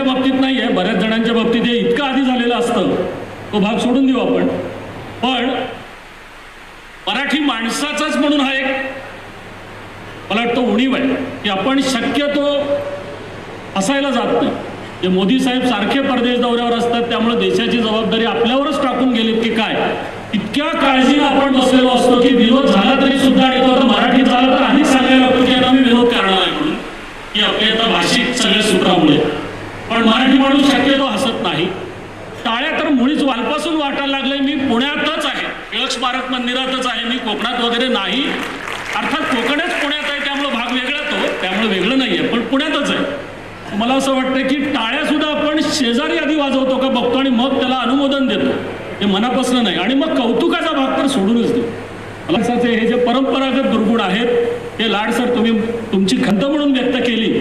त्यांच्या बाबतीत नाही आहे बऱ्याच जणांच्या बाबतीत हे इतकं आधी झालेलं असतं. तो भाग सोडून देऊ आपण. पण मराठी माणसाचाच म्हणून हा एक मला वाटतं उणीव आहे की आपण शक्यतो असायला जात नाही. जे मोदी साहेब सारखे परदेश दौऱ्यावर असतात त्यामुळे देशाची जबाबदारी आपल्यावरच टाकून गेलीत की काय? इतक्या काळजीनं आपण बसलेलो असतो की विरोध झाला तरी सुद्धा आणि तो आता मराठीत झाला तर आधीच सांगायला लागतो की आता मी विरोध करणार आहे म्हणून. की आपल्या आता भाषिक सगळ्या सूत्रामुळे. पण मराठी माणूस शक्यतो हसत नाही. टाळ्या तर मुळीच वालपासून वाटायला लागले मी पुण्यातच आहे. टिळक स्मारक मंदिरातच आहे. मी कोकणात वगैरे नाही. अर्थात कोकणच पुण्यात आहे त्यामुळे भाग वेगळा तो. त्यामुळे वेगळं नाही आहे पण पुण्यातच आहे. मला असं वाटतं की टाळ्या सुद्धा आपण शेजारी आधी वाजवतो का बघतो आणि मग त्याला अनुमोदन देतो. हे मनापासून नाही. आणि मग कौतुकाचा भाग तर सोडूनच देतो मला हे जे परंपरागत दुर्गुण आहेत हे लाड सर तुम्ही तुमची खंत म्हणून व्यक्त केली.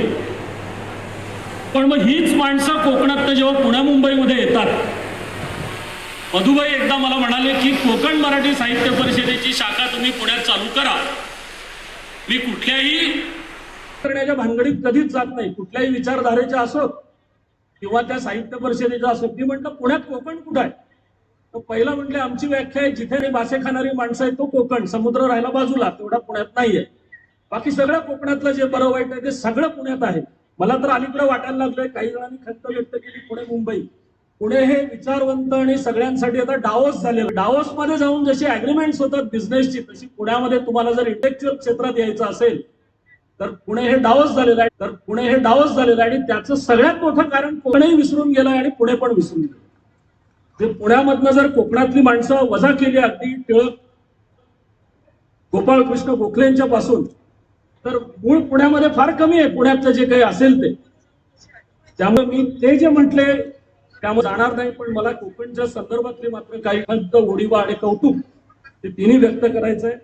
पण मग हीच माणसं कोकणात जेव्हा पुण्या मुंबईमध्ये येतात. मधुबाई एकदा मला म्हणाले की कोकण मराठी साहित्य परिषदेची शाखा तुम्ही पुण्यात चालू करा. मी कुठल्याही करण्याच्या भानगडीत कधीच जात नाही. कुठल्याही विचारधारेच्या असोत किंवा त्या साहित्य परिषदेच्या असोत मी म्हटलं पुण्यात कोकण कुठं आहे? तर पहिला म्हटले आमची व्याख्या आहे जिथे मासे खाणारी माणसं आहे तो कोकण. समुद्र राहिला बाजूला तेवढा पुण्यात नाहीये. बाकी सगळं कोकणातलं जे बरं वाईट आहे ते सगळं पुण्यात आहे. मला तर अलीकडे वाटायला लागलंय काही जणांनी खंत व्यक्त केली पुणे मुंबई. पुणे हे विचारवंत आणि सगळ्यांसाठी आता डावोस झाले डावोस मध्ये जाऊन जशी अग्रीमेंट्स होतात बिझनेसची तशी पुण्यामध्ये तुम्हाला जर इंटेक्च्युअल क्षेत्रात यायचं असेल तर पुणे हे डावस झालेलं आहे. तर पुणे हे डावस झालेलं आहे आणि त्याचं सगळ्यात मोठं कारण कोणीही विसरून गेलं आणि पुणे पण विसरून गेलं ते पुण्यामधनं जर कोकणातली माणसं वजा केली अगदी टिळक गोपाळकृष्ण गोखलेंच्या पासून तर मूळ पुण्यामध्ये फार कमी आहे. पुण्यातलं जे काही असेल ते. त्यामुळे मी ते जे म्हटले त्यामुळे जाणार नाही पण मला कोकणच्या संदर्भातले मात्र काही खंत ओढिवा आणि कौतुक ते तिन्ही व्यक्त करायचंय.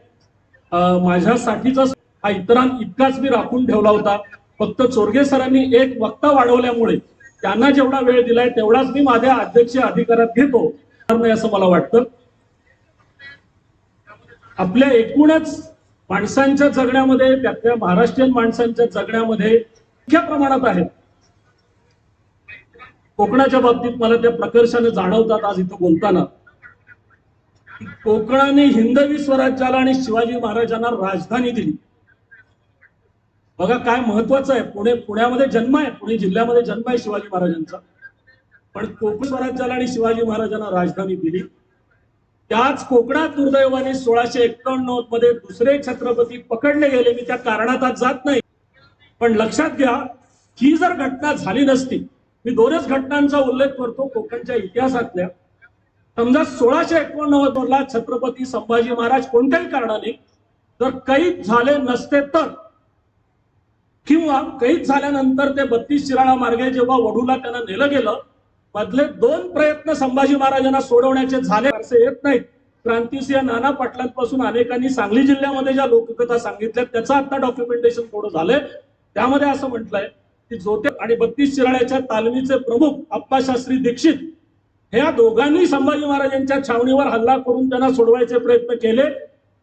माझ्यासाठीचा हा इतरां इतकाच मी राखून ठेवला होता. फक्त चोरगे सरांनी एक वक्ता वाढवल्यामुळे त्यांना जेवढा वेळ दिलाय तेवढाच मी माझ्या अध्यक्ष अधिकारात घेतो. नाही असं मला वाटतं. आपल्या एकूणच माणसांच्या जगण्यामध्ये त्यातल्या महाराष्ट्रीयन माणसांच्या जगण्यामध्ये मोठ्या प्रमाणात आहेत. कोकणाच्या बाबतीत मला त्या प्रकर्षाने जाणवतात आज इथं बोलताना. कोकणाने हिंदवी स्वराज्याला आणि शिवाजी महाराजांना राजधानी दिली. बघा काय महत्वाचं आहे. पुणे पुण्यामध्ये जन्म आहे. पुणे जिल्ह्यामध्ये जन्म आहे शिवाजी महाराजांचा. पण कोकण स्वराज्याला आणि शिवाजी महाराजांना राजधानी दिली. त्याच कोकणात दुर्दैवाने सोळाशे एक्क्याण्णवमध्ये दुसरे छत्रपती पकडले गेले. मी त्या कारणात आज जात नाही. पण लक्षात घ्या ही जर घटना झाली नसती मी दोनच घटनांचा उल्लेख करतो कोकणच्या इतिहासातल्या. समजा सोळाशे एकोणनव्वद ला छत्रपती संभाजी महाराज कोणत्याही कारणाने जर कैद झाले नसते तर किंवा कैद झाल्यानंतर ते बत्तीस शिराळा मार्गे जेव्हा वडूला त्यांना नेलं गेलं मधले दोन प्रयत्न संभाजी महाराजांना सोडवण्याचे झाले असे येत नाहीत. क्रांतिसिंह नाना पाटलांपासून अनेकांनी सांगली जिल्ह्यामध्ये ज्या लोककथा सांगितल्या त्याचं आता डॉक्युमेंटेशन थोडं झालंय. त्यामध्ये असं म्हटलंय की जोते आणि बत्तीस शिराळ्याच्या तालमीचे प्रमुख अप्पाशास्त्री दीक्षित ह्या दोघांनी संभाजी महाराजांच्या छावणीवर हल्ला करून त्यांना सोडवायचे प्रयत्न केले.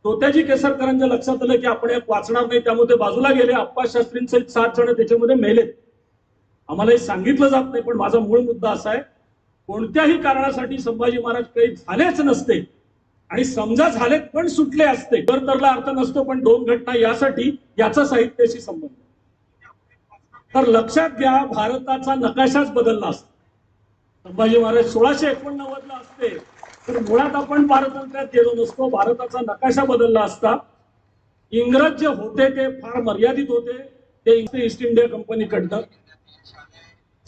तोत्याजी केसरकरांच्या लक्षात आलं की आपण एक वाचणार नाही त्यामुळे ते बाजूला गेले. अप्पाशास्त्रींचे सात जण त्याच्यामध्ये मेले आम्हाला हे सांगितलं जात नाही पण माझा मूळ मुद्दा असा आहे कोणत्याही कारणासाठी संभाजी महाराज काही झालेच नसते. आणि समजा झालेत पण सुटले असते. तर तरला अर्थ नसतो पण दोन घटना यासाठी याचा साहित्याशी संबंध. तर लक्षात घ्या भारताचा नकाशाच बदलला असतो. संभाजी महाराज सोळाशे एकोणनव्वद ला असते. तर मुळात आपण पारतंत्र्यात गेलो नसतो भारताचा नकाशा बदलला असता. इंग्रज जे होते ते फार मर्यादित होते. ते ईस्ट इंडिया कंपनीकडनं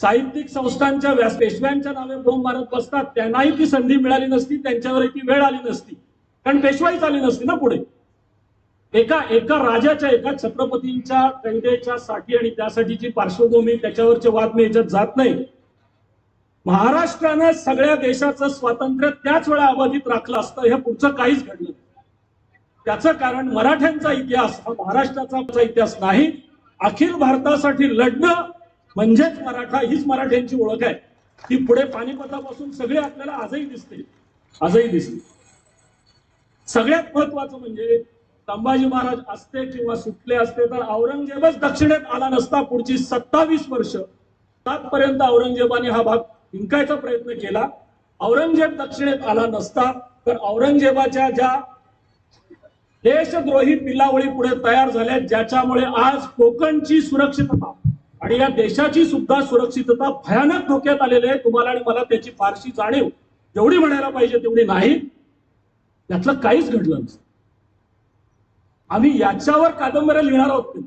साहित्यिक संस्थांच्या व्यास पेशव्यांच्या नावे बोंब मारत बसतात. त्यांनाही ती संधी मिळाली नसती त्यांच्यावरही ती वेळ आली नसती. कारण पेशवाईच आली नसती ना पुढे. एका एका राजाच्या एका छत्रपतींच्या कैदेच्या साठी आणि त्यासाठीची पार्श्वभूमी त्याच्यावरचे वाद मी याच्यात जात नाही. महाराष्ट्रानं सगळ्या देशाचं स्वातंत्र्य त्याच वेळा अबाधित राखलं असतं हे पुढचं काहीच घडलं नाही. त्याचं कारण मराठ्यांचा इतिहास हा महाराष्ट्राचा इतिहास नाही. अखिल भारतासाठी लढणं म्हणजेच मराठा हीच मराठ्यांची ओळख आहे. ती पुढे पानिपतापासून सगळे आपल्याला आजही दिसते आजही दिसते सगळ्यात महत्वाचं म्हणजे संभाजी महाराज असते किंवा सुटले असते तर औरंगजेबच दक्षिणेत आला नसता पुढची सत्तावीस वर्ष. आजपर्यंत औरंगजेबाने हा भाग जिंकायचा प्रयत्न केला. औरंगजेब दक्षिणेत आला नसता तर औरंगजेबाच्या ज्या देशद्रोही पिल्लावळी पुढे तयार झाल्या ज्याच्यामुळे आज कोकणची सुरक्षितता आणि या देशाची सुद्धा सुरक्षितता भयानक धोक्यात आलेली आहे. तुम्हाला आणि मला त्याची फारशी जाणीव जेवढी म्हणायला पाहिजे तेवढी नाही. यातलं काहीच घडलं नसतं. आम्ही याच्यावर कादंबऱ्या लिहिणार आहोत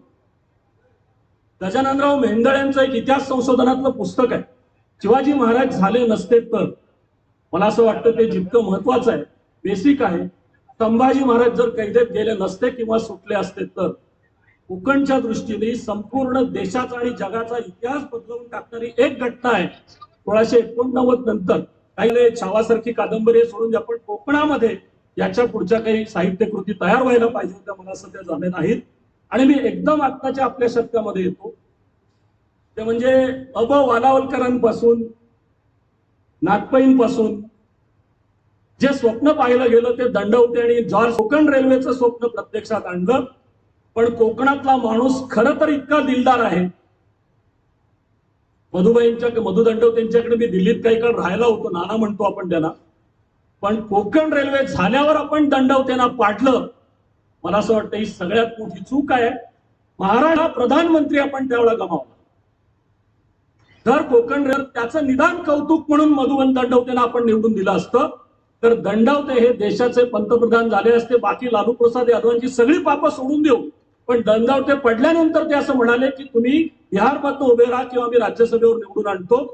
गजाननराव मेंदळ यांचं एक इतिहास संशोधनातलं पुस्तक आहे. शिवाजी महाराज झाले नसते तर मला असं वाटतं ते जितकं महत्वाचं आहे बेसिक आहे. संभाजी महाराज जर कैदेत गेले नसते किंवा सुटले असते तर कोकणच्या दृष्टीने संपूर्ण देशाचा आणि जगाचा इतिहास बदलवून टाकणारी एक घटना आहे. सोळाशे एकोणनव्वद नंतर काही छावासारखी कादंबरी सोडून आपण कोकणामध्ये याच्या पुढच्या काही साहित्य कृती तयार व्हायला पाहिजे होत्या मला सध्या झाले नाहीत आणि मी एकदम आत्ताच्या आपल्या शतकामध्ये येतो. ते म्हणजे अब वालावलकरांपासून नागपैंपासून जे स्वप्न पाहिलं गेलं ते दंडवते आणि जॉर्ज कोकण रेल्वेचं स्वप्न प्रत्यक्षात आणलं. पण कोकणातला माणूस खरं तर इतका दिलदार आहे. मधुबाईंच्या मधु दंडवतेंच्याकडे मी दिल्लीत काही काळ राहायला होतो नाना म्हणतो आपण त्यांना. पण कोकण रेल्वे झाल्यावर आपण दंडवतेना पाठलं. मला असं वाटतं ही सगळ्यात मोठी चूक आहे. महाराणा प्रधानमंत्री आपण त्यावेळेला गमावला. जर कोकण रेल त्याचं निदान कौतुक म्हणून मधुबन दंडवतेना आपण निवडून दिलं असतं तर दंडवते हे देशाचे पंतप्रधान झाले असते बाकी लालू प्रसाद यादवांची सगळी पापं सोडून देऊ. पण दंडवते पडल्यानंतर ते असं म्हणाले की तुम्ही बिहारमधनं उभे राहा किंवा मी राज्यसभेवर निवडून आणतो.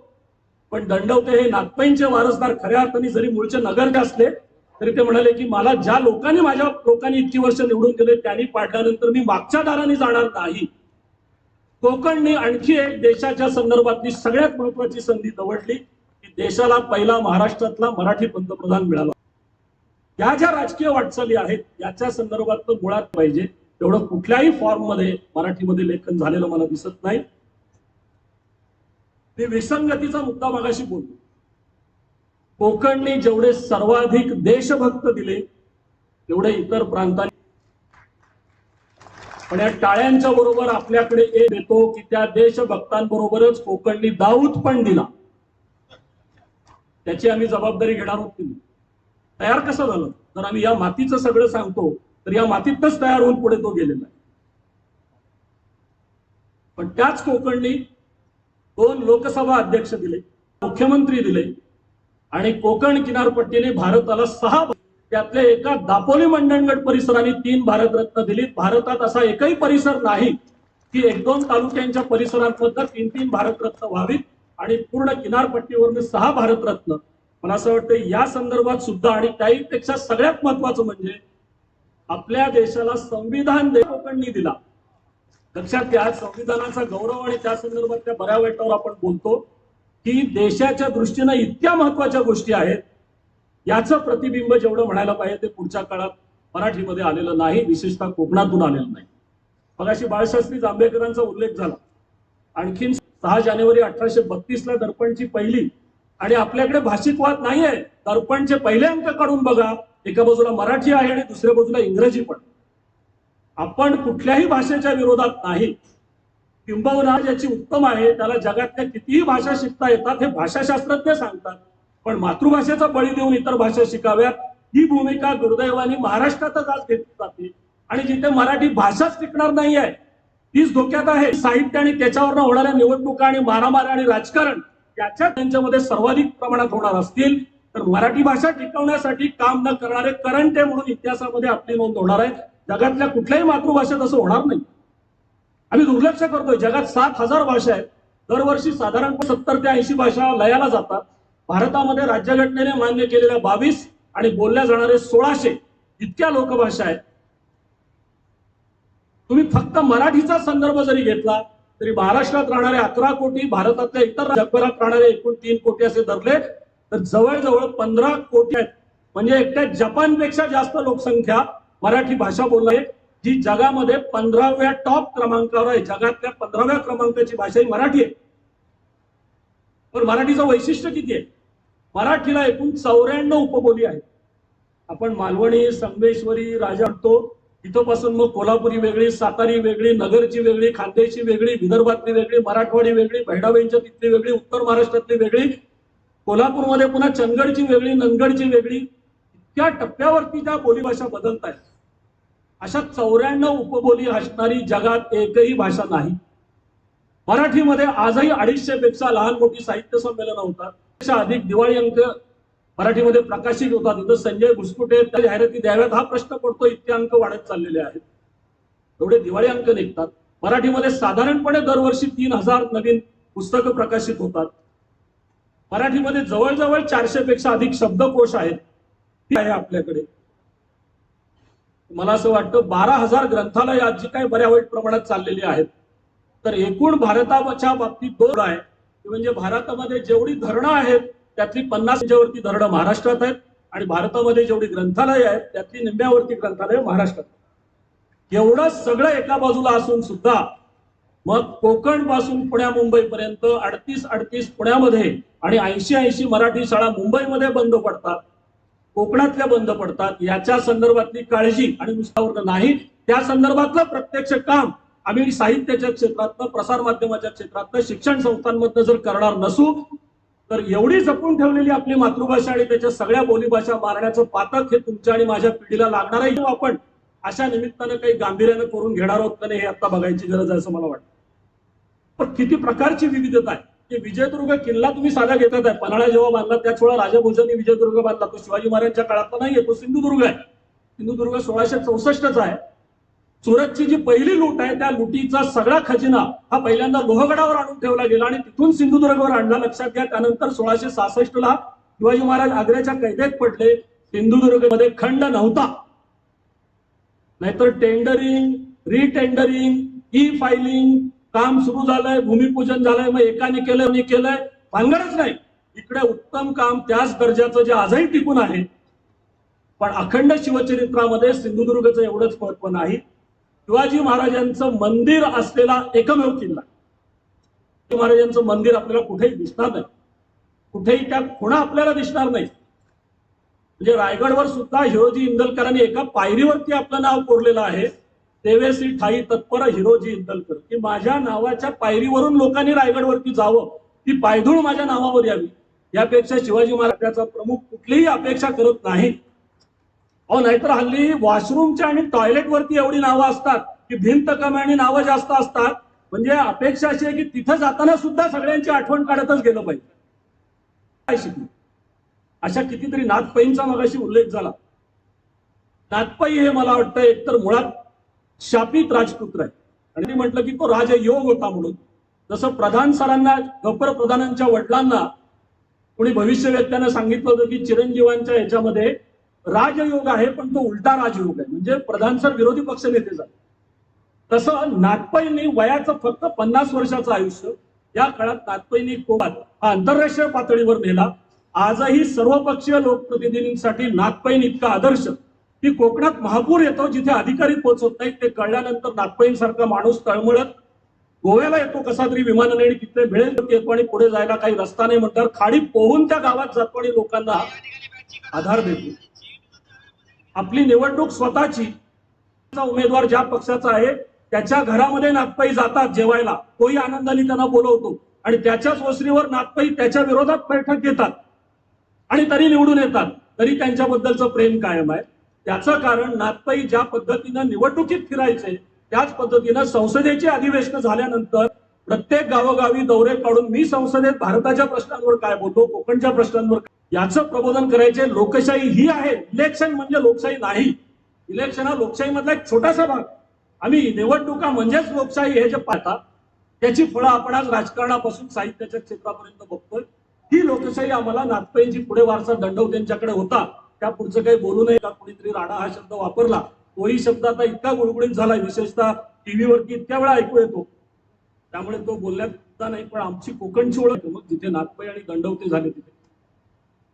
पण दंडवते हे नागपैंचे वारसदार खऱ्या अर्थाने जरी मूळचे नगरचे असले तरी ते म्हणाले की मला ज्या लोकांनी माझ्या लोकांनी इतकी वर्ष निवडून दिले त्यांनी पाडल्यानंतर मी मागच्या दाराने जाणार नाही. कोकणने आणखी एक देशाच्या संदर्भातली सगळ्यात महत्वाची संधी दवडली की देशाला पहिला महाराष्ट्रातला मराठी पंतप्रधान मिळाला. या ज्या राजकीय वाटचाली आहेत याच्या संदर्भात मुळात पाहिजे. तेवढं कुठल्याही फॉर्ममध्ये मराठीमध्ये लेखन झालेलं मला दिसत नाही. मी विसंगतीचा मुद्दा मागाशी बोलतो कोकणने जेवढे सर्वाधिक देशभक्त दिले तेवढे इतर प्रांतांनी पण या टाळ्यांच्या बरोबर आपल्याकडे एक येतो की त्या देशभक्तांबरोबरच कोकणनी दाऊद पण दिला. त्याची आम्ही जबाबदारी घेणार होती. तयार कसं झालं? तर आम्ही या मातीचं सगळं सांगतो. तर या मातीतच तयार होऊन पुढे तो गेलेला आहे. पण त्याच कोकणनी दोन लोकसभा अध्यक्ष दिले मुख्यमंत्री दिले आणि कोकण किनारपट्टीने भारताला सहा त्यातले एका दापोली मंडणगड परिसराने तीन भारतरत्न दिलीत. भारतात असा एकही परिसर नाही की एक दोन तालुक्यांच्या परिसरांमधनं तीन तीन भारतरत्न व्हावीत आणि पूर्ण किनारपट्टीवरनं सहा भारतरत्न. मला असं वाटतं या संदर्भात सुद्धा आणि त्याहीपेक्षा सगळ्यात महत्वाचं म्हणजे आपल्या देशाला संविधान दे कोकणनी दिला. लक्षात घ्या संविधानाचा गौरव आणि त्या संदर्भात त्या बऱ्या वाईटावर आपण बोलतो. की देशाच्या दृष्टीनं इतक्या महत्त्वाच्या गोष्टी आहेत. याचं प्रतिबिंब जेवढं म्हणायला पाहिजे ते पुढच्या काळात मराठीमध्ये आलेलं नाही विशेषतः कोकणातून आलेलं नाही. मगाशी बाळशास्त्री जांभेकरांचा उल्लेख झाला. आणखीन सहा जानेवारी अठराशे बत्तीस ला दर्पणची पहिली आणि आपल्याकडे भाषिक वाद नाहीये. दर्पणचे पहिले अंक काढून बघा. एका बाजूला मराठी आहे आणि दुसऱ्या बाजूला इंग्रजी पण. आपण कुठल्याही भाषेच्या विरोधात नाही. किंबहुना ज्याची उत्तम आहे त्याला जगातल्या कितीही भाषा शिकता येतात हे भाषाशास्त्रज्ञ सांगतात. पण मातृभाषेचा बळी देऊन इतर भाषा शिकाव्यात ही भूमिका दुर्दैवाने महाराष्ट्रातच आज घेतली जाते. आणि जिथे मराठी भाषाच टिकणार नाही आहे तीच धोक्यात आहे. साहित्य आणि त्याच्यावर होणाऱ्या निवडणुका आणि मारामार आणि राजकारण याच्या त्यांच्यामध्ये सर्वाधिक प्रमाणात होणार असतील. तर मराठी भाषा टिकवण्यासाठी काम न करणारे करंट आहे म्हणून इतिहासामध्ये आपली नोंद होणार आहे जगातल्या कुठल्याही मातृभाषेत असं होणार नाही. आम्ही दुर्लक्ष करतोय. जगात सात हजार भाषा आहेत. दरवर्षी साधारण सत्तर ते ऐंशी भाषा लयाला जातात. भारतामध्ये राज्यघटनेने मान्य केलेल्या बावीस आणि बोलल्या जाणारे सोळाशे इतक्या लोकभाषा आहेत. तुम्ही फक्त मराठीचा संदर्भ जरी घेतला तरी महाराष्ट्रात राहणारे अकरा कोटी भारतातल्या इतर जगभरात राहणारे एकूण तीन कोटी असे धरले तर जवळजवळ पंधरा कोटी आहेत. म्हणजे एकट्या जपानपेक्षा जास्त लोकसंख्या मराठी भाषा बोलणार आहे. जी जगामध्ये पंधराव्या टॉप क्रमांकावर आहे. जगातल्या पंधराव्या क्रमांकाची भाषा ही मराठी आहे. पण मराठीचं वैशिष्ट्य किती आहे? मराठीला एकूण चौऱ्याण्णव उपबोली आहेत. आपण मालवणी संगमेश्वरी राजा म्हणतो. तिथंपासून मग कोल्हापुरी वेगळी सातारी वेगळी नगरची वेगळी खानदेशी वेगळी विदर्भातली वेगळी मराठवाडी वेगळी बहिणाबाईंच्या तिथली वेगळी उत्तर महाराष्ट्रातली वेगळी कोल्हापूरमध्ये पुन्हा चंदगडची वेगळी नंदगडची वेगळी इतक्या टप्प्यावरती त्या बोलीभाषा बदलत आहेत अशा चौऱ्याण्णव उपबोली असणारी जगात एकही भाषा नाही. मराठीमध्ये आजही अडीचशे पेक्षा लहान मोठी साहित्य संमेलन होतात. त्यापेक्षा अधिक दिवाळी अंक मराठीमध्ये प्रकाशित होतात. इथं संजय भुसकुटे त्या जाहिराती द्याव्यात हा प्रश्न पडतो इतके अंक वाढत चाललेले आहेत. एवढे दिवाळी अंक निघतात. मराठीमध्ये साधारणपणे दरवर्षी तीन हजार नवीन पुस्तकं प्रकाशित होतात. मराठीमध्ये जवळजवळ चारशे पेक्षा अधिक शब्दकोश आहेत. ती आहे आपल्याकडे. मला असं वाटतं बारा हजार ग्रंथालय आज जी काही बऱ्या वाईट प्रमाणात चाललेली आहेत. तर एकूण भारताच्या बाबतीत दोन आहे. म्हणजे भारतामध्ये जेवढी धरणं आहेत त्यातली पन्नास वरती धरणं महाराष्ट्रात आहेत आणि भारतामध्ये जेवढी ग्रंथालय आहेत त्यातली निम्म्यावरती ग्रंथालय महाराष्ट्रात एवढं सगळं एका बाजूला असून सुद्धा मग कोकणपासून पुण्या मुंबईपर्यंत अडतीस अडतीस पुण्यामध्ये आणि ऐंशी ऐंशी मराठी शाळा मुंबईमध्ये बंद पडतात. कोकणातल्या बंद पडतात. याच्या संदर्भातली काळजी आणि नुसतावर नाही त्या संदर्भातलं प्रत्यक्ष काम आम्ही साहित्याच्या क्षेत्रातनं प्रसार माध्यमाच्या क्षेत्रातनं शिक्षण संस्थांमधनं जर करणार नसू तर एवढी जपून ठेवलेली आपली मातृभाषा आणि त्याच्या सगळ्या बोलीभाषा मारण्याचं पातक हे तुमच्या आणि माझ्या पिढीला लागणार आहे. किंवा आपण अशा निमित्तानं काही गांभीर्यानं करून घेणार आहोत का नाही हे आता बघायची गरज आहे असं मला वाटतं. पण किती प्रकारची विविधता आहे. की विजयदुर्ग किल्ला तुम्ही साधा घेतात आहे. पन्हाळा जेव्हा बांधला त्याच वेळा राजाभोजांनी विजयदुर्ग बांधला. तो शिवाजी महाराजांच्या काळातला नाहीये तो सिंधुदुर्ग आहे. सिंधुदुर्ग सोळाशे चौसष्टचा आहे. सुरतची जी पहिली लूट आहे त्या लुटीचा सगळा खजिना हा पहिल्यांदा लोहगडावर आणून ठेवला गेला आणि तिथून सिंधुदुर्गवर आणला. लक्षात घ्या त्यानंतर सोळाशे सहासष्ट ला शिवाजी महाराज आग्र्याच्या कैदेत पडले. सिंधुदुर्गमध्ये खंड नव्हता. नाहीतर टेंडरिंग रिटेंडरिंग ई फायलिंग काम सुरू झालंय भूमिपूजन झालंय मग एकाने केलंय मी केलंय भानगडच नाही. इकडे उत्तम काम त्याच दर्जाचं जे आजही टिकून आहे. पण अखंड शिवचरित्रामध्ये सिंधुदुर्गचं एवढंच महत्त्व नाही. शिवाजी महाराजांचं मंदिर असलेला एकमेव किल्ला. शिवाजी महाराजांचं मंदिर आपल्याला कुठेही दिसणार नाही. कुठेही त्या खुणा आपल्याला दिसणार नाही. म्हणजे रायगडवर सुद्धा हिरोजी इंदलकरांनी एका पायरीवरती आपलं नाव कोरलेलं आहे. देवेसी ठाई तत्पर हिरोजी इंदलकर. की माझ्या नावाच्या पायरीवरून लोकांनी रायगडवरती जावं. ती पायधूळ माझ्या नावावर यावी. यापेक्षा शिवाजी महाराजांचा प्रमुख कुठलीही अपेक्षा करत नाही. अहो नाहीतर हल्ली वॉशरूमच्या आणि टॉयलेट वरती एवढी नावं असतात की भिंत कमी आणि नावं जास्त असतात. म्हणजे अपेक्षा अशी आहे की तिथं जाताना सुद्धा सगळ्यांची आठवण काढतच गेलं पाहिजे. काय शिकलो अशा कितीतरी नाथपैंचा मगाशी उल्लेख झाला. नाथपै हे मला वाटतं एकतर मुळात शापित राजपुत्र आहे. आणि मी म्हटलं की तो राजयोग होता म्हणून. जसं प्रधान सरांना गप्पर प्रधानांच्या वडिलांना कोणी भविष्यवेत्यानं सांगितलं होतं की चिरंजीवांच्या याच्यामध्ये राजयोग आहे पण तो उलटा राजयोग आहे. म्हणजे प्रधान सर विरोधी पक्ष नेते झाले. तसं नागपैनी वयाचं फक्त पन्नास वर्षाचं आयुष्य या काळात नागपैनी कोकणात हा आंतरराष्ट्रीय पातळीवर नेला. आजही सर्वपक्षीय लोकप्रतिनिधींसाठी नागपैन इतका आदर्श. की कोकणात महापूर येतो जिथे अधिकारी पोहोचत नाहीत ते कळल्यानंतर नागपाईसारखा माणूस तळमळत गोव्याला येतो कसा तरी विमानाने तिथे भिळेल भेळेल येतो आणि पुढे जायला काही रस्ता नाही म्हणतात. खाडी पोहून त्या गावात जातो आणि लोकांना आधार देतो. आपली निवडणूक स्वतःची उमेदवार ज्या पक्षाचा आहे त्याच्या घरामध्ये नागपाई जातात जेवायला. तोही आनंदाने त्यांना बोलवतो. आणि त्याच्याच वसरीवर नागपाई त्याच्या विरोधात बैठक घेतात. आणि तरी निवडून येतात. तरी त्यांच्याबद्दलचं प्रेम कायम आहे. त्याचं कारण नागपाई ज्या पद्धतीनं निवडणुकीत फिरायचे त्याच पद्धतीनं संसदेचे अधिवेशन झाल्यानंतर प्रत्येक गावोगावी दौरे काढून मी संसदेत भारताच्या प्रश्नांवर काय बोलतो कोकणच्या प्रश्नांवर याचं प्रबोधन करायचे लोकशाही ही आहे. इलेक्शन म्हणजे लोकशाही नाही. इलेक्शन हा लोकशाही मधला एक छोटासा भाग. आम्ही निवडणुका म्हणजेच लोकशाही हे जे पाहता त्याची फळं आपण आज राजकारणापासून साहित्याच्या क्षेत्रापर्यंत बघतोय. ही लोकशाही आम्हाला नागपैंची पुढे वारसा दंडव त्यांच्याकडे होता. त्या पुढचं काही बोलू नये का? कुणीतरी राणा हा शब्द वापरला तोही शब्द आता इतका गुळगुळीत झालाय विशेषतः टीव्हीवरती इतक्या वेळा ऐकू येतो. त्यामुळे तो बोलण्यात सुद्धा नाही पण आमची कोकणची ओळख मग जिथे नागपाई आणि दंडवते झाले तिथे.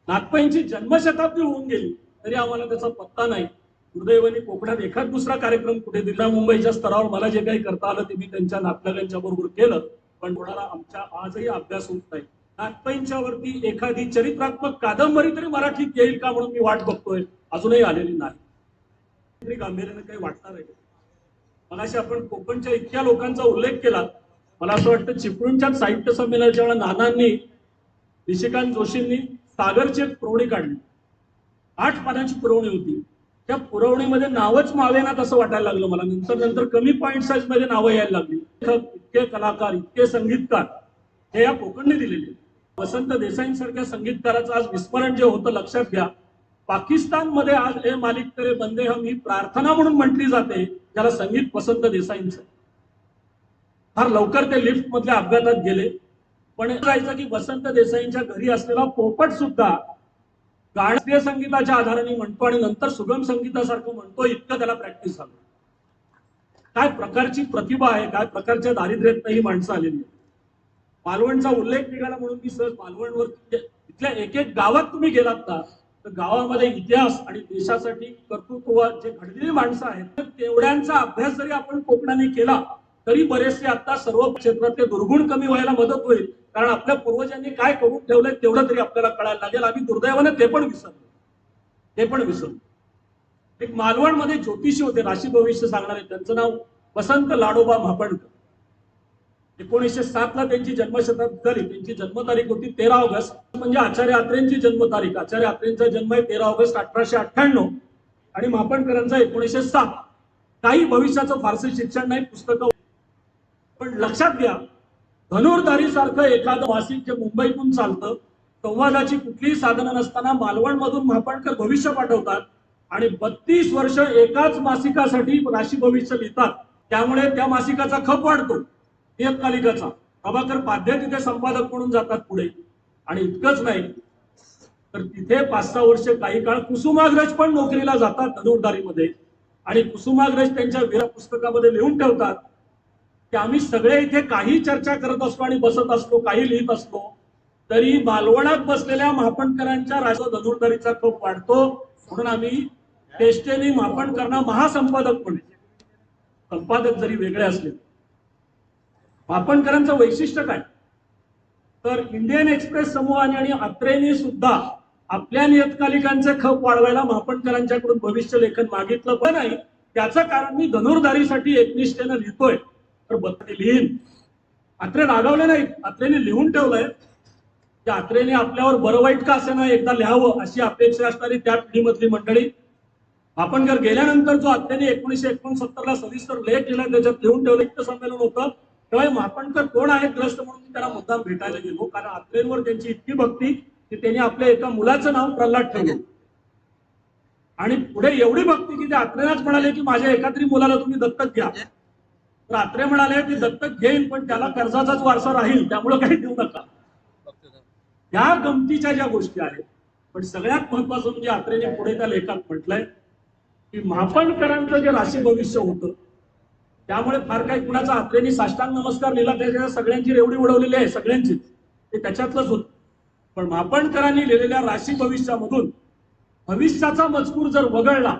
नागपाईंची जन्मशताब्दी होऊन गेली तरी आम्हाला त्याचा पत्ता नाही. दुर्दैवाने कोकणात एखाद दुसरा कार्यक्रम कुठे दिला मुंबईच्या स्तरावर मला जे काही करता आलं ते मी त्यांच्या नाटकांच्या बरोबर केलं पण कोणाला आमच्या आजही अभ्यास होत नाही. नागपैंच्या वरती एखादी चरित्रात्मक कादंबरी तरी मराठीत येईल का म्हणून मी वाट बघतोय? अजूनही आलेली नाही. गांभीर्याने गांभीर्यानं काही वाटणार आहे मगाशी आपण कोकणच्या इतक्या लोकांचा उल्लेख केला. मला असं वाटतं चिपळूणच्या साहित्य संमेलनाच्या वेळा नानांनी निशिकांत जोशींनी सागरची एक पुरवणी काढली. आठ पानांची पुरवणी होती. त्या पुरवणीमध्ये नावच मावेनात असं वाटायला लागलं मला. नंतर नंतर कमी पॉईंट साईजमध्ये नावं यायला लागली. इतके कलाकार इतके संगीतकार हे या कोकणने दिलेले वसंत देसाईंसारख्या संगीतकाराचं आज विस्मरण जे होतं लक्षात घ्या. पाकिस्तानमध्ये आज हे मालिक तेरे बंदे हम ही प्रार्थना म्हणून म्हटली जाते ज्याला संगीत वसंत देसाईंचं. फार लवकर ते लिफ्ट मधल्या अपघातात गेले. पण जायचं की वसंत देसाईंच्या घरी असलेला पोपट सुद्धा गाणीय संगीताच्या आधाराने म्हणतो आणि नंतर सुगम संगीतासारखं म्हणतो इतकं त्याला प्रॅक्टिस झालं. काय प्रकारची प्रतिभा आहे काय प्रकारच्या दारिद्र्यात ही माणसं आलेली आहेत. मालवणचा उल्लेख निघाला म्हणून मी सहज मालवणवर इथल्या एक एक गावात तुम्ही गेलात ना तर गावामध्ये इतिहास आणि देशासाठी कर्तृत्व जे घडलेली माणसं आहेत तर तेवढ्यांचा अभ्यास जरी आपण कोकणाने केला तरी बरेचसे आता सर्व क्षेत्रातले दुर्गुण कमी व्हायला मदत होईल. कारण आपल्या पूर्वजांनी काय करून ठेवलंय तेवढं तरी आपल्याला कळायला लागेल. आम्ही दुर्दैवाने ते पण विसरलो. ते पण विसरलो. एक मालवणमध्ये ज्योतिषी होते राशी भविष्य सांगणारे त्यांचं नाव वसंत लाडोबा म्हापणकर. एकोणीसशे सात ला त्यांची जन्मशताब्दी झाली. त्यांची जन्मतारीख होती तेरा ऑगस्ट. म्हणजे आचार्य आत्रेंची जन्मतारीख. आचार्य आत्रेंचा जन्म आहे तेरा ऑगस्ट अठराशे अठ्ठ्याण्णव. आणि मापणकरांचा एकोणीसशे सात. काही भविष्याचं फारसे शिक्षण नाही पुस्तकं पण लक्षात घ्या धनुर्धारी सारखं एखादं मासिक जे मुंबईतून चालतं संवादाची कुठलीही साधनं नसताना मालवण मधून महापणकर भविष्य पाठवतात आणि बत्तीस वर्ष एकाच मासिकासाठी राशी भविष्य लिहितात. त्यामुळे त्या मासिकाचा खप वाढतो. नियतकालिकाचा प्रभाकर पाध्य तिथे संपादक म्हणून जातात पुढे. आणि इतकंच नाही तर तिथे पाच सहा वर्ष काही काळ कुसुमाग्रज पण नोकरीला जातात धनुर्धारीमध्ये आणि कुसुमाग्रज त्यांच्या वीरा पुस्तकामध्ये लिहून ठेवतात की आम्ही सगळे इथे काही चर्चा करत असतो आणि बसत असतो काही लिहित असतो तरी मालवणात बसलेल्या महापणकरांच्या राजा धनुर्धारीचा खप वाढतो. म्हणून आम्ही टेस्टेने महापणकरांना महासंपादक म्हणे संपादक जरी वेगळे असले पापणकरांचं वैशिष्ट्य काय? तर इंडियन एक्सप्रेस समूहाने आणि अत्रेने सुद्धा आपल्या नियतकालिकांचे खप वाढवायला महापणकरांच्याकडून भविष्य लेखन मागितलं पण नाही. त्याचं कारण मी धनुर्धारीसाठी एकनिष्ठेनं लिहितोय. तर बत्ती लिहीन. अत्रे रागावले नाही अत्रेने लिहून ठेवलंय. की अत्रेने आपल्यावर बरं वाईट का असे ना एकदा लिहावं अशी अपेक्षा असणारी त्या पिढीमधली मंडळी. आपण जर गेल्यानंतर जो अत्रेने एकोणीशे एकोणसत्तर ला सविस्तर लेख लिहिला त्याच्यात लिहून ठेवलं. इतकं संमेलन होतं. तेव्हा हे तर कोण आहेत ग्रस्त म्हणून मी त्याला मुद्दाम भेटायला गेलो. कारण आत्रेंवर त्यांची इतकी भक्ती की त्यांनी आपल्या एका मुलाचं नाव प्रल्हाद ठेवलं. आणि पुढे एवढी भक्ती की ते आत्रेनाच म्हणाले की माझ्या एका तरी मुलाला तुम्ही दत्तक घ्या. तर आत्रे म्हणाले की दत्तक घेईन पण त्याला कर्जाचाच वारसा राहील त्यामुळे काही देऊ नका. या गमतीच्या ज्या गोष्टी आहेत पण सगळ्यात महत्वाचं म्हणजे आत्रेने पुढे त्या लेखात म्हटलंय की महापणकरांचं जे राशी भविष्य होतं त्यामुळे फार काही कुणाचा अत्रेनी साष्टांग नमस्कार लिहिला त्याच्या सगळ्यांची रेवडी उडवलेली आहे सगळ्यांचीच. ते त्याच्यातलंच होत. पण मापणकरांनी लिहिलेल्या राशी भविष्यामधून भविष्याचा मजकूर जर वगळला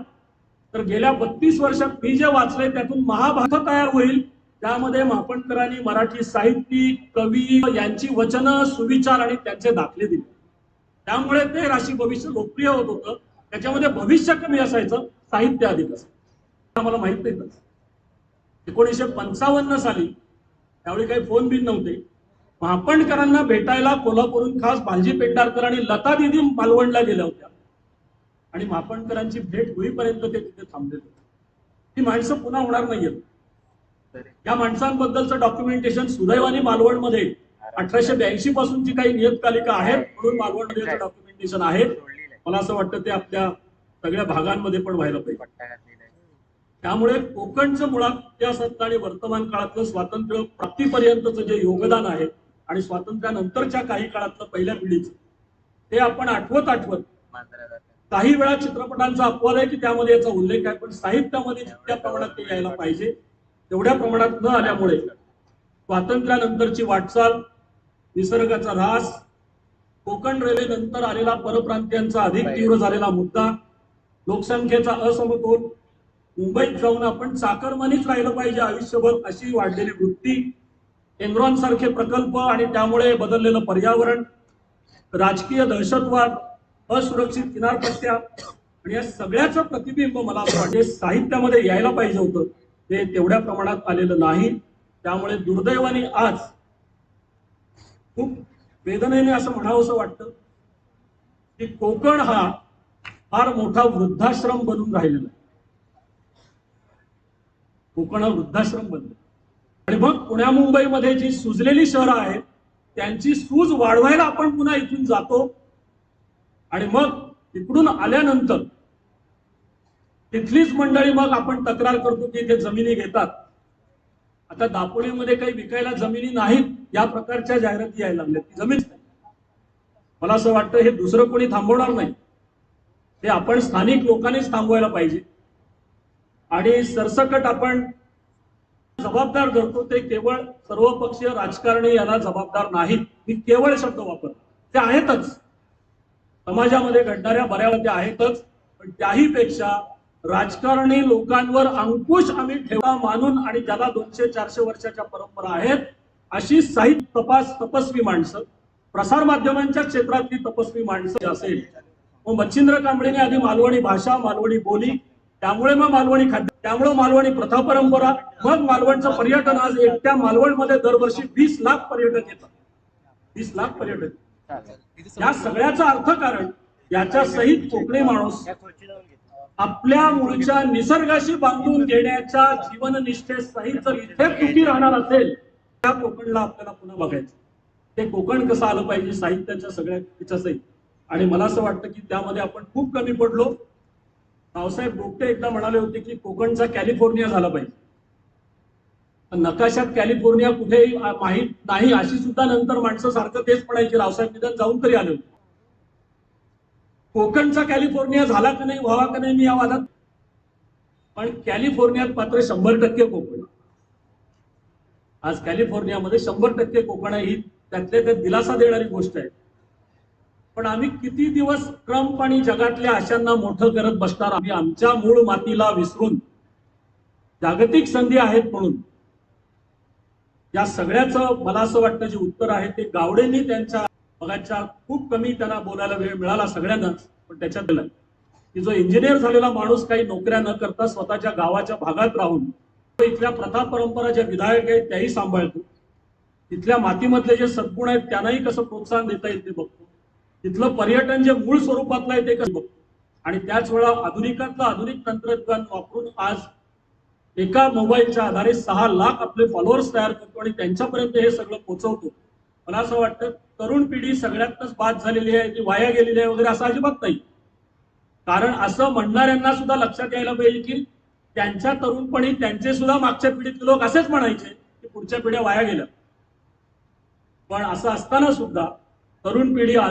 तर गेल्या बत्तीस वर्षात मी जे वाचले त्यातून महाभारत तयार होईल. त्यामध्ये महापणकरांनी मराठी साहित्यिक कवी यांची वचनं सुविचार आणि त्यांचे दाखले दिले. त्यामुळे ते राशी भविष्य लोकप्रिय होत होतं. त्याच्यामध्ये भविष्य कमी असायचं साहित्य अधिक असायचं आम्हाला माहीत नाही एकोणीसशे पंचावन्न साली त्यावेळी काही फोन बिन नव्हते. महापणकरांना भेटायला कोल्हापूरून खास भालजी पेंढारकर आणि लता दिदी मालवणला गेल्या होत्या. आणि महापणकरांची भेट होईपर्यंत ते तिथे थांबले होते. ती माणसं पुन्हा होणार नाहीयेत. या माणसांबद्दलचं डॉक्युमेंटेशन सुदैवाने मालवणमध्ये अठराशे ब्याऐंशी पासूनची काही नियतकालिका आहेत म्हणून मालवणमध्ये डॉक्युमेंटेशन आहे. मला असं वाटतं ते आपल्या सगळ्या भागांमध्ये पण व्हायला पाहिजे. त्यामुळे कोकणचं मुळात इतिहासातलं आणि वर्तमान काळातलं स्वातंत्र्य प्राप्तीपर्यंतचं जे योगदान आहे आणि स्वातंत्र्यानंतरच्या काही काळातलं पहिल्या पिढीचं ते आपण आठवत आठवत काही वेळा चित्रपटांचा अपवाद आहे की त्यामध्ये याचा उल्लेख आहे पण साहित्यामध्ये जितक्या प्रमाणात ते यायला पाहिजे तेवढ्या प्रमाणात न आल्यामुळे स्वातंत्र्यानंतरची वाटचाल निसर्गाचा ऱ्हास कोकण रेल्वे नंतर आलेला परप्रांतीयांचा अधिक तीव्र झालेला मुद्दा लोकसंख्येचा असमतोल मुंबईत जाऊन आपण चाकरमानीच राहिलं पाहिजे आयुष्यभर अशी वाढलेली वृत्ती. एनरॉन सारखे प्रकल्प आणि त्यामुळे बदललेलं पर्यावरण राजकीय दहशतवाद असुरक्षित किनारपट्ट्या आणि या सगळ्याचं प्रतिबिंब मला वाटते साहित्यामध्ये यायला पाहिजे होतं ते तेवढ्या प्रमाणात आलेलं नाही. त्यामुळे दुर्दैवाने आज खूप वेदनेने असं म्हणावंसं वाटतं की कोकण हा फार मोठा वृद्धाश्रम बनून राहिलेला आहे. कोकण हा वृद्धाश्रम बनलं आणि मग पुण्या मुंबईमध्ये जी सुजलेली शहरं आहेत त्यांची सूज वाढवायला आपण पुन्हा इथून जातो. आणि मग इकडून आल्यानंतर तिथलीच मंडळी मग आपण तक्रार करतो की इथे जमिनी घेतात. आता दापोलीमध्ये काही विकायला जमिनी नाहीत या प्रकारच्या जाहिराती यायला लागल्या ती जमीन नाही. मला असं वाटतं हे दुसरं कोणी थांबवणार नाही. हे आपण स्थानिक लोकांनीच थांबवायला पाहिजे. आणि सरसकट आपण जबाबदार धरतो ते केवळ सर्वपक्षीय राजकारणी याला जबाबदार नाहीत. मी केवळ शब्द वापर ते आहेतच. समाजामध्ये घडणाऱ्या बऱ्या त्या आहेतच. पण त्याही पेक्षा राजकारणी लोकांवर अंकुश आम्ही ठेवा मानून आणि ज्याला दोनशे चारशे वर्षाच्या परंपरा आहेत अशी साहित्य तपास तपस्वी माणसं प्रसार माध्यमांच्या क्षेत्रातली तपस्वी माणसं असेल. मग मच्छिंद्र कांबळेने आधी मालवणी भाषा मालवणी बोली त्यामुळे मग मालवणी खाद्य त्यामुळे मालवणी प्रथा परंपरा मग मालवणचं पर्यटन आज एकट्या मालवणमध्ये दरवर्षी वीस लाख पर्यटक येतात. वीस लाख पर्यटक. या सगळ्याचं अर्थकारण याच्या सहित कोकणी माणूस आपल्या मूळच्या निसर्गाशी बांधून घेण्याच्या जीवननिष्ठेसहित जर इथे तुटी राहणार असेल त्या कोकणला आपल्याला पुन्हा बघायचं. ते कोकण कसं आलं पाहिजे साहित्याच्या सगळ्या सहित. आणि मला असं वाटतं की त्यामध्ये आपण खूप कमी पडलो. रावसाहेब बोगटे एकदा म्हणाले होते की कोकणचा कॅलिफोर्निया झाला पाहिजे. नकाशात कॅलिफोर्निया कुठेही माहीत नाही अशी सुद्धा नंतर माणसं सारखं तेच म्हणायची रावसाहेब निदान जाऊन तरी आले होते. कोकणचा कॅलिफोर्निया झाला का नाही व्हावा का नाही मी या वादात पण कॅलिफोर्नियात मात्र शंभर टक्के कोकण. आज कॅलिफोर्नियामध्ये शंभर टक्के कोकण आहे ही त्यातल्या त्यात दिलासा देणारी गोष्ट आहे. पण आम्ही किती दिवस ट्रम्प आणि जगातल्या आशांना मोठं करत बसणार आम्ही आमच्या मूळ मातीला विसरून जागतिक संधी आहेत म्हणून. या सगळ्याचं मला असं वाटतं जे उत्तर आहे ते गावडेंनी त्यांच्या मगाच्या खूप कमी त्यांना बोलायला वेळ मिळाला सगळ्यांनाच पण त्याच्यात दिलं की जो इंजिनियर झालेला माणूस काही नोकऱ्या न करता स्वतःच्या गावाच्या भागात राहून तो इथल्या प्रथा परंपरा ज्या विधायक आहेत त्याही सांभाळतो. इथल्या मातीमधले जे सद्गुण आहेत त्यांनाही कसं प्रोत्साहन देता येईल ते बघतो. तिथलं पर्यटन जे मूळ स्वरूपातलं आहे ते कसं बघतो? आणि त्याच वेळा आधुनिकातलं आधुनिक तंत्रज्ञान वापरून आज एका मोबाईलच्या आधारे सहा लाख आपले फॉलोअर्स तयार करतो आणि त्यांच्यापर्यंत हे सगळं पोहोचवतो मला असं वाटतं तरुण पिढी सगळ्यातच बाद झालेली आहे ती वाया गेलेली आहे वगैरे असं अजिबात नाही. कारण असं म्हणणाऱ्यांना सुद्धा लक्षात यायला पाहिजे की त्यांच्या तरुणपणी त्यांचे सुद्धा मागच्या पिढीतले लोक असेच म्हणायचे की पुढच्या पिढ्या वाया गेल्या. पण असं असताना सुद्धा तरुण पिढी आज